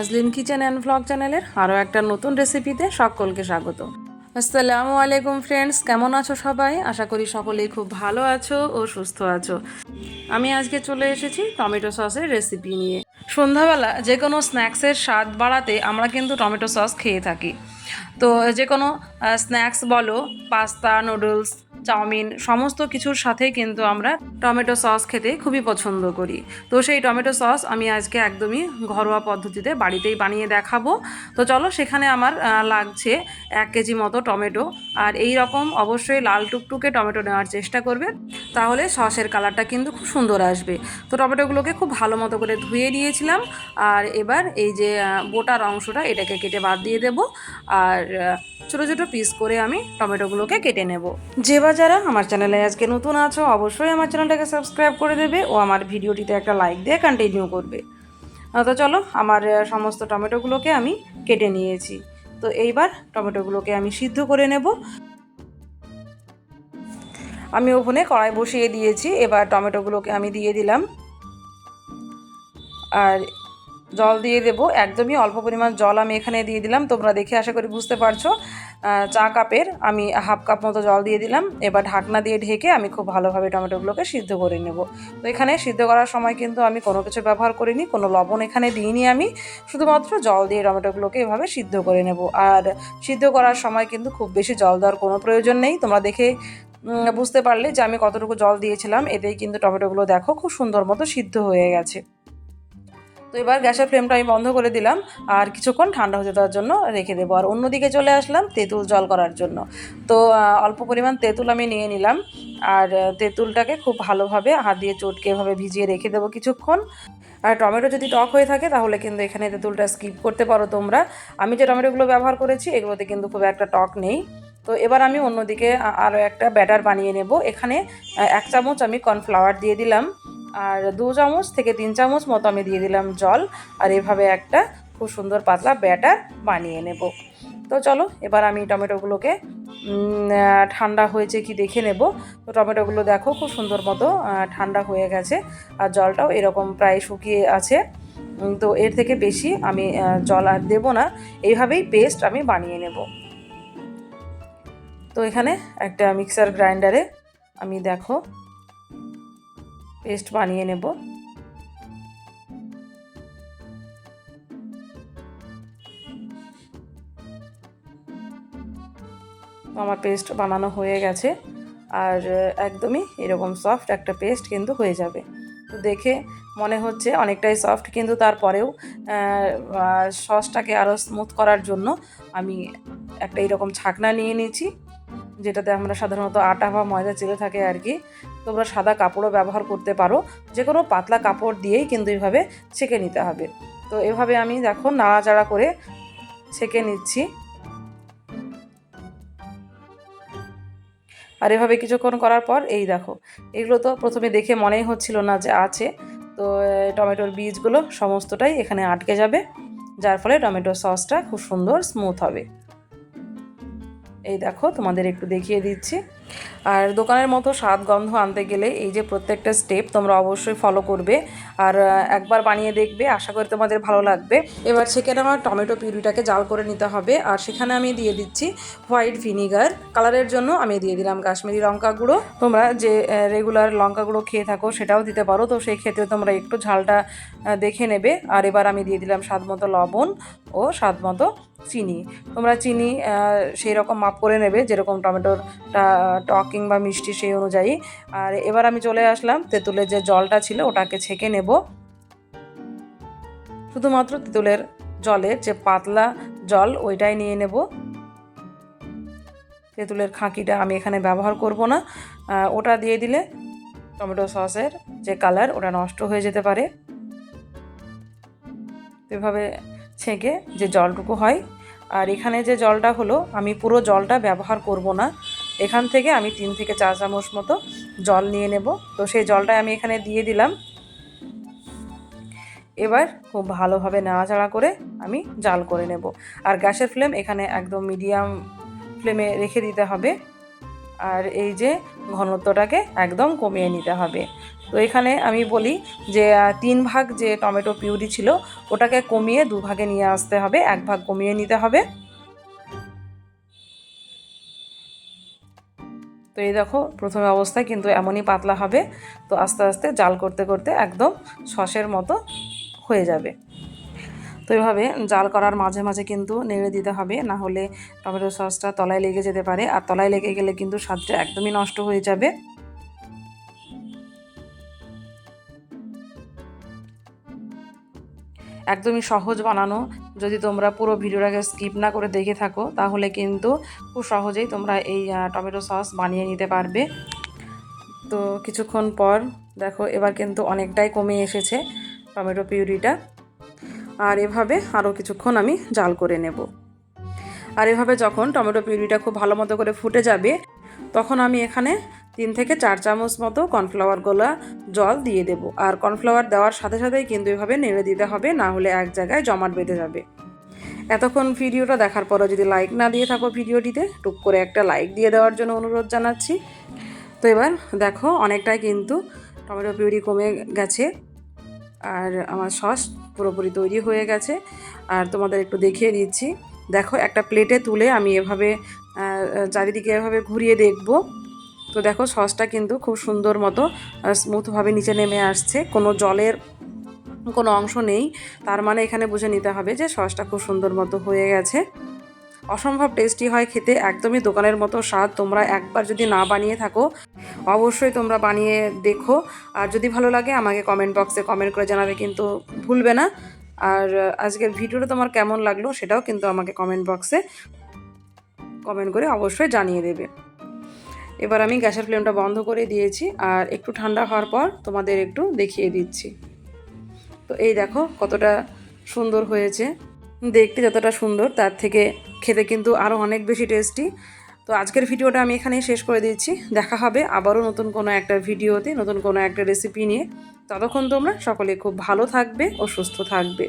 Azlin kitchen and vlog চ্যানেলের আরও একটা নতুন রেসিপিতে সকলকে স্বাগত। আসসালামু আলাইকুম ফ্রেন্ডস কেমন আছো সবাই? আশা করি সকলেই খুব ভালো আছো ও সুস্থ আছো। আমি আজকে চলে এসেছি টমেটো সসের রেসিপি নিয়ে। সন্ধ্যাবেলা যে কোনো স্ন্যাক্সের স্বাদ বাড়াতে আমরা কিন্তু টমেটো সস খেয়ে থাকি। তো যে কোনো স্ন্যাক্স বলো, পাস্তা, নুডলস, চাউমিন, সমস্ত কিছুর সাথেই কিন্তু আমরা টমেটো সস খেতে খুবই পছন্দ করি। তো সেই টমেটো সস আমি আজকে একদমই ঘরোয়া পদ্ধতিতে বাড়িতেই বানিয়ে দেখাবো। তো চলো সেখানে আমার লাগছে এক কেজি মতো টমেটো। আর এই রকম অবশ্যই লাল টুকটুকে টমেটো নেওয়ার চেষ্টা করবে। তাহলে সসের কালারটা কিন্তু খুব সুন্দর আসবে। তো টমেটোগুলোকে খুব ভালো মতো করে ধুয়ে নিয়েছিলাম আর এবার এই যে বোটার অংশটা এটাকে কেটে বাদ দিয়ে দেব। আর ছোটো ছোটো পিস করে আমি টমেটোগুলোকে কেটে নেব। যে বা যারা আমার চ্যানেলে আজকে নতুন আছো, অবশ্যই আমার চ্যানেলটাকে সাবস্ক্রাইব করে দেবে ও আমার ভিডিওটিতে একটা লাইক দিয়ে কন্টিনিউ করবে। তো চলো, আমার সমস্ত টমেটোগুলোকে আমি কেটে নিয়েছি। তো এইবার টমেটোগুলোকে আমি সিদ্ধ করে নেব। আমি ওভেনে কড়াই বসিয়ে দিয়েছি। এবার টমেটোগুলোকে আমি দিয়ে দিলাম। আর জল দিয়ে দেব। একদমই অল্প পরিমাণ জল আমি এখানে দিয়ে দিলাম। তোমরা দেখে আশা করি বুঝতে পারছ। চা কাপের আমি হাফ কাপ মতো জল দিয়ে দিলাম। এবার ঢাকনা দিয়ে ঢেকে আমি খুব ভালোভাবে টমেটোগুলোকে সিদ্ধ করে নেব। তো এখানে সিদ্ধ করার সময় কিন্তু আমি কোনো কিছু ব্যবহার করিনি, কোনো লবণ এখানে দিইনি আমি। শুধুমাত্র জল দিয়ে টমেটোগুলোকে এভাবে সিদ্ধ করে নেব। আর সিদ্ধ করার সময় কিন্তু খুব বেশি জল দেওয়ার কোনো প্রয়োজন নেই। তোমরা দেখে বুঝতে পারলে যে আমি কতটুকু জল দিয়েছিলাম। এতেই কিন্তু টমেটোগুলো দেখো খুব সুন্দর মতো সিদ্ধ হয়ে গেছে। তো এবার গ্যাসের ফ্লেমটা আমি বন্ধ করে দিলাম আর কিছুক্ষণ ঠান্ডা হতে দেওয়ার জন্য রেখে দেবো। আর অন্যদিকে চলে আসলাম তেঁতুল জল করার জন্য। তো অল্প পরিমাণ তেঁতুল আমি নিয়ে নিলাম। আর তেঁতুলটাকে খুব ভালোভাবে হাত দিয়ে চটকে এভাবে ভিজিয়ে রেখে দেবো কিছুক্ষণ। আর টমেটো যদি টক হয়ে থাকে তাহলে কিন্তু এখানে তেঁতুলটা স্কিপ করতে পারো তোমরা। আমি যে টমেটোগুলো ব্যবহার করেছি এগুলোতে কিন্তু খুব একটা টক নেই। তো এবার আমি অন্যদিকে আরও একটা ব্যাটার বানিয়ে নেব। এখানে এক চামচ আমি কর্নফ্লাওয়ার দিয়ে দিলাম। আর দু চামচ থেকে তিন চামচ মতো আমি দিয়ে দিলাম জল আর এভাবে একটা খুব সুন্দর পাতলা ব্যাটার বানিয়ে নেব। তো চলো, এবার আমি টমেটোগুলোকে ঠান্ডা হয়েছে কি দেখে নেব। তো টমেটোগুলো দেখো খুব সুন্দর মতো ঠান্ডা হয়ে গেছে আর জলটাও এরকম প্রায় শুকিয়ে আছে। তো এর থেকে বেশি আমি জল আর দেবো না, এইভাবেই পেস্ট আমি বানিয়ে নেব। তো এখানে একটা মিক্সার গ্রাইন্ডারে আমি দেখো পেস্ট বানিয়ে নেব। আমার পেস্ট বানানো হয়ে গেছে আর একদমই এরকম সফট একটা পেস্ট কিন্তু হয়ে যাবে। তো দেখে মনে হচ্ছে অনেকটাই সফট, কিন্তু তারপরেও সসটাকে আরও স্মুথ করার জন্য আমি একটা এরকম ছাকনা নিয়ে নিয়েছি। যেটাতে আমরা সাধারণত আটা বা ময়দা চেলে থাকে আর কি, তোমরা সাদা কাপড়ও ব্যবহার করতে পারো। যে কোনো পাতলা কাপড় দিয়েই কিন্তু এইভাবে ছেঁকে নিতে হবে। তো এভাবে আমি দেখো নাড়াচাড়া করে ছেঁকে নিচ্ছি। আর এভাবে কিছুক্ষণ করার পর এই দেখো, এগুলো তো প্রথমে দেখে মনেই হচ্ছিল না যে আছে। তো টমেটোর বীজগুলো সমস্তটাই এখানে আটকে যাবে। যার ফলে টমেটো সসটা খুব সুন্দর স্মুথ হবে। এই দেখো তোমাদের একটু দেখিয়ে দিচ্ছি। আর দোকানের মতো স্বাদ গন্ধ আনতে গেলে এই যে প্রত্যেকটা স্টেপ তোমরা অবশ্যই ফলো করবে। আর একবার বানিয়ে দেখবে, আশা করি তোমাদের ভালো লাগবে। এবার সেখানে আমার টমেটো পিউরিটাকে জাল করে নিতে হবে। আর সেখানে আমি দিয়ে দিচ্ছি হোয়াইট ভিনিগার। কালারের জন্য আমি দিয়ে দিলাম কাশ্মীরি লঙ্কা গুঁড়ো। তোমরা যে রেগুলার লঙ্কা গুঁড়ো খেয়ে থাকো সেটাও দিতে পারো। তো সেই ক্ষেত্রে তোমরা একটু ঝালটা দেখে নেবে। আর এবার আমি দিয়ে দিলাম স্বাদ মতো লবণ ও স্বাদ মতো চিনি। তোমরা চিনি সেই রকম মাপ করে নেবে, যেরকম টমেটোর টক কিংবা মিষ্টি সেই অনুযায়ী। আর এবার আমি চলে আসলাম তেঁতুলের যে জলটা ছিল ওটাকে ছেঁকে নেব। শুধুমাত্র তেঁতুলের জলের যে পাতলা জল ওইটাই নিয়ে নেব। তেঁতুলের খাঁকিটা আমি এখানে ব্যবহার করব না। ওটা দিয়ে দিলে টমেটো সসের যে কালার ওটা নষ্ট হয়ে যেতে পারে। এভাবে ছেঁকে যে জলটুকু হয়। আর এখানে যে জলটা হলো, আমি পুরো জলটা ব্যবহার করব না। এখান থেকে আমি তিন থেকে চার চামচ মতো জল নিয়ে নেব। তো সেই জলটা আমি এখানে দিয়ে দিলাম। এবার খুব ভালোভাবে নাড়াচাড়া করে আমি জাল করে নেব। আর গ্যাসের ফ্লেম এখানে একদম মিডিয়াম ফ্লেমে রেখে দিতে হবে। আর এই যে ঘনত্বটাকে একদম কমিয়ে নিতে হবে। তো এখানে আমি বলি যে তিন ভাগ যে টমেটো পিউরি ছিল, ওটাকে কমিয়ে দু ভাগে নিয়ে আসতে হবে। এক ভাগ কমিয়ে নিতে হবে। তো এই দেখো, প্রথম অবস্থায় কিন্তু এমনই পাতলা হবে। তো আস্তে আস্তে জাল করতে করতে একদম সসের মতো হয়ে যাবে। তো এভাবে জাল করার মাঝে মাঝে কিন্তু নেড়ে দিতে হবে, না হলে টমেটো সসটা তলায় লেগে যেতে পারে। আর তলায় লেগে গেলে কিন্তু স্বাদটা একদমই নষ্ট হয়ে যাবে। একদমই সহজ বানানো। যদি তোমরা পুরো ভিডিওটাকে স্কিপ না করে দেখে থাকো, তাহলে কিন্তু খুব সহজেই তোমরা এই টমেটো সস বানিয়ে নিতে পারবে। তো কিছুক্ষণ পর, দেখো এবার কিন্তু অনেকটাই কমে এসেছে টমেটো পিউরিটা। আর এভাবে আরও কিছুক্ষণ আমি জাল করে নেব। আর এভাবে যখন টমেটো পিউরিটা খুব ভালো মতো করে ফুটে যাবে, তখন আমি এখানে তিন থেকে চার চামচ মতো কর্নফ্লাওয়ার গোলা জল দিয়ে দেব। আর কর্নফ্লাওয়ার দেওয়ার সাথে সাথেই কিন্তু এভাবে নেড়ে দিতে হবে, না হলে এক জায়গায় জমাট বেঁধে যাবে। এতক্ষণ ভিডিওটা দেখার পরও যদি লাইক না দিয়ে থাকো ভিডিওটিতে, টুক করে একটা লাইক দিয়ে দেওয়ার জন্য অনুরোধ জানাচ্ছি। তো এবার দেখো অনেকটাই কিন্তু টমেটো পিউরি কমে গেছে, আর আমার সস পুরোপুরি তৈরি হয়ে গেছে। আর তোমাদের একটু দেখিয়ে দিচ্ছি। দেখো একটা প্লেটে তুলে আমি এভাবে চারিদিকে এভাবে ঘুরিয়ে দেখব। তো দেখো সসটা কিন্তু খুব সুন্দর মতো স্মুথভাবে নিচে নেমে আসছে। কোনো জলের কোনো অংশ নেই। তার মানে এখানে বুঝে নিতে হবে যে সসটা খুব সুন্দর মতো হয়ে গেছে। অসম্ভব টেস্টি হয় খেতে, একদমই দোকানের মতো স্বাদ। তোমরা একবার যদি না বানিয়ে থাকো, অবশ্যই তোমরা বানিয়ে দেখো। আর যদি ভালো লাগে, আমাকে কমেন্ট বক্সে কমেন্ট করে জানাবে, কিন্তু ভুলবে না। আর আজকের ভিডিওটা তোমার কেমন লাগল, সেটাও কিন্তু আমাকে কমেন্ট বক্সে কমেন্ট করে অবশ্যই জানিয়ে দেবে। এবার আমি গ্যাসের ফ্লেমটা বন্ধ করে দিয়েছি আর একটু ঠান্ডা হওয়ার পর তোমাদের একটু দেখিয়ে দিচ্ছি। তো এই দেখো কতটা সুন্দর হয়েছে। দেখতে যতটা সুন্দর, তার থেকে খেতে কিন্তু আরও অনেক বেশি টেস্টি। তো আজকের ভিডিওটা আমি এখানেই শেষ করে দিচ্ছি। দেখা হবে আবারও নতুন কোনো একটা ভিডিওতে, নতুন কোনো একটা রেসিপি নিয়ে। ততক্ষণ তোমরা সকলে খুব ভালো থাকবে ও সুস্থ থাকবে।